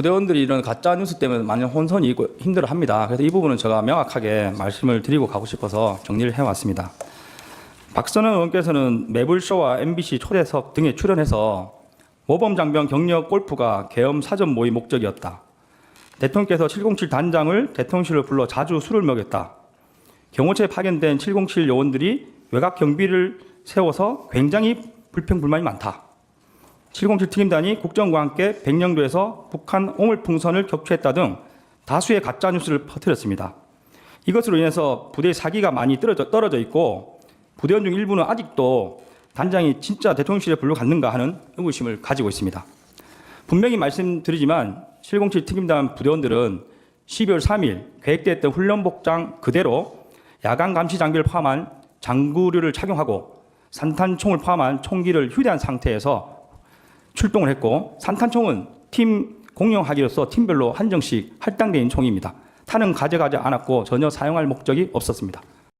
부대원들이 이런 가짜 뉴스 때문에 많은 혼선이 있고 힘들어합니다. 그래서 이 부분은 제가 명확하게 말씀을 드리고 가고 싶어서 정리를 해왔습니다. 박선원 의원께서는 매불쇼와 MBC 초대석 등에 출연해서 모범 장병 경력 골프가 계엄 사전 모의 목적이었다. 대통령께서 707 단장을 대통령실로 불러 자주 술을 먹였다. 경호처에 파견된 707 요원들이 외곽 경비를 세워서 굉장히 불평불만이 많다. 707 특임단이 국정과 함께 백령도에서 북한 오물풍선을 격추했다 등 다수의 가짜 뉴스를 퍼뜨렸습니다. 이것으로 인해서 부대의 사기가 많이 떨어져, 떨어져 있고 부대원 중 일부는 아직도 단장이 진짜 대통령실에 불러갔는가 하는 의구심을 가지고 있습니다. 분명히 말씀드리지만 707 특임단 부대원들은 12월 3일 계획됐던 훈련 복장 그대로 야간 감시 장비를 포함한 장구류를 착용하고 산탄총을 포함한 총기를 휴대한 상태에서 출동을 했고 산탄총은 팀 공용하기로서 팀별로 한정씩 할당된 총입니다. 탄은 가져가지 않았고 전혀 사용할 목적이 없었습니다.